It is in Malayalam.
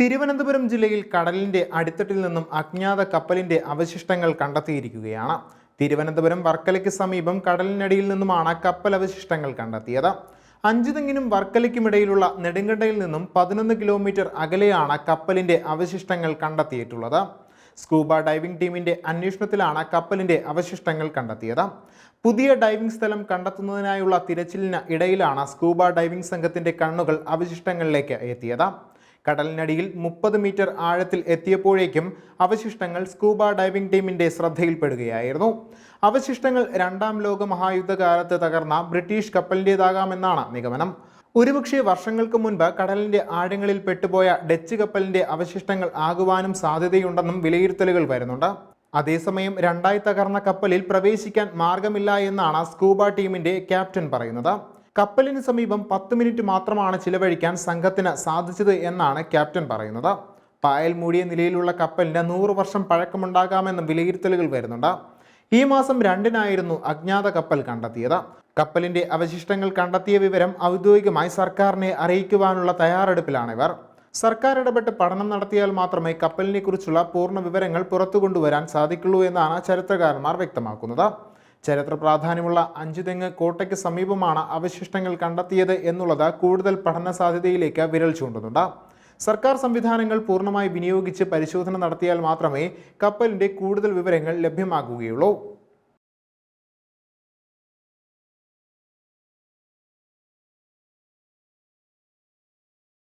തിരുവനന്തപുരം ജില്ലയിൽ കടലിന്റെ അടിത്തട്ടിൽ നിന്നും അജ്ഞാത കപ്പലിന്റെ അവശിഷ്ടങ്ങൾ കണ്ടെത്തിയിരിക്കുകയാണ്. തിരുവനന്തപുരം വർക്കലയ്ക്ക് സമീപം കടലിനടിയിൽ നിന്നുമാണ് കപ്പൽ അവശിഷ്ടങ്ങൾ കണ്ടെത്തിയത്. അഞ്ചുതെങ്ങിനും വർക്കലയ്ക്കുമിടയിലുള്ള നെടുങ്കണ്ടയിൽ നിന്നും പതിനൊന്ന് കിലോമീറ്റർ അകലെയാണ് കപ്പലിന്റെ അവശിഷ്ടങ്ങൾ കണ്ടെത്തിയിട്ടുള്ളത്. സ്കൂബ ഡൈവിംഗ് ടീമിന്റെ അന്വേഷണത്തിലാണ് കപ്പലിന്റെ അവശിഷ്ടങ്ങൾ കണ്ടെത്തിയത്. പുതിയ ഡൈവിംഗ് സ്ഥലം കണ്ടെത്തുന്നതിനായുള്ള തിരച്ചിലിന് ഇടയിലാണ് സ്കൂബ ഡൈവിംഗ് സംഘത്തിന്റെ കണ്ണുകൾ അവശിഷ്ടങ്ങളിലേക്ക് എത്തിയത്. കടലിനടിയിൽ മുപ്പത് മീറ്റർ ആഴത്തിൽ എത്തിയപ്പോഴേക്കും അവശിഷ്ടങ്ങൾ സ്കൂബ ഡൈവിംഗ് ടീമിന്റെ ശ്രദ്ധയിൽപ്പെടുകയായിരുന്നു. അവശിഷ്ടങ്ങൾ രണ്ടാം ലോക മഹായുദ്ധകാലത്ത് തകർന്ന ബ്രിട്ടീഷ് കപ്പലിന്റെതാകാമെന്നാണ് നിഗമനം. ഒരുപക്ഷെ വർഷങ്ങൾക്ക് മുൻപ് കടലിന്റെ ആഴങ്ങളിൽ പെട്ടുപോയ ഡച്ച് കപ്പലിന്റെ അവശിഷ്ടങ്ങൾ ആകുവാനും സാധ്യതയുണ്ടെന്നും വിലയിരുത്തലുകൾ വരുന്നുണ്ട്. അതേസമയം രണ്ടായി തകർന്ന കപ്പലിൽ പ്രവേശിക്കാൻ മാർഗമില്ല എന്നാണ് സ്കൂബ ടീമിന്റെ ക്യാപ്റ്റൻ പറയുന്നത്. കപ്പലിന് സമീപം പത്ത് മിനിറ്റ് മാത്രമാണ് ചിലവഴിക്കാൻ സംഘത്തിന് സാധിച്ചത് എന്നാണ് ക്യാപ്റ്റൻ പറയുന്നത്. പായൽ മൂടിയ നിലയിലുള്ള കപ്പലിന് നൂറ് വർഷം പഴക്കമുണ്ടാകാമെന്നും വിലയിരുത്തലുകൾ വരുന്നുണ്ട്. ഈ മാസം രണ്ടിനായിരുന്നു അജ്ഞാത കപ്പൽ കണ്ടെത്തിയത്. കപ്പലിന്റെ അവശിഷ്ടങ്ങൾ കണ്ടെത്തിയ വിവരം ഔദ്യോഗികമായി സർക്കാരിനെ അറിയിക്കുവാനുള്ള തയ്യാറെടുപ്പിലാണിവർ സർക്കാർ ഇടപെട്ട് പഠനം നടത്തിയാൽ മാത്രമേ കപ്പലിനെക്കുറിച്ചുള്ള പൂർണ വിവരങ്ങൾ പുറത്തു കൊണ്ടുവരാൻ സാധിക്കുള്ളൂ എന്നാണ് ചരിത്രകാരന്മാർ വ്യക്തമാക്കുന്നത്. ചരിത്ര പ്രാധാന്യമുള്ള അഞ്ചുതെങ്ങ് കോട്ടയ്ക്ക് സമീപമാണ് അവശിഷ്ടങ്ങൾ കണ്ടെത്തിയത് എന്നുള്ളത് കൂടുതൽ പഠന സാധ്യതയിലേക്ക് വിരൽ ചൂണ്ടുന്നുണ്ട്. സർക്കാർ സംവിധാനങ്ങൾ പൂർണമായി വിനിയോഗിച്ച് പരിശോധന നടത്തിയാൽ മാത്രമേ കപ്പലിന്റെ കൂടുതൽ വിവരങ്ങൾ ലഭ്യമാകുകയുള്ളൂ.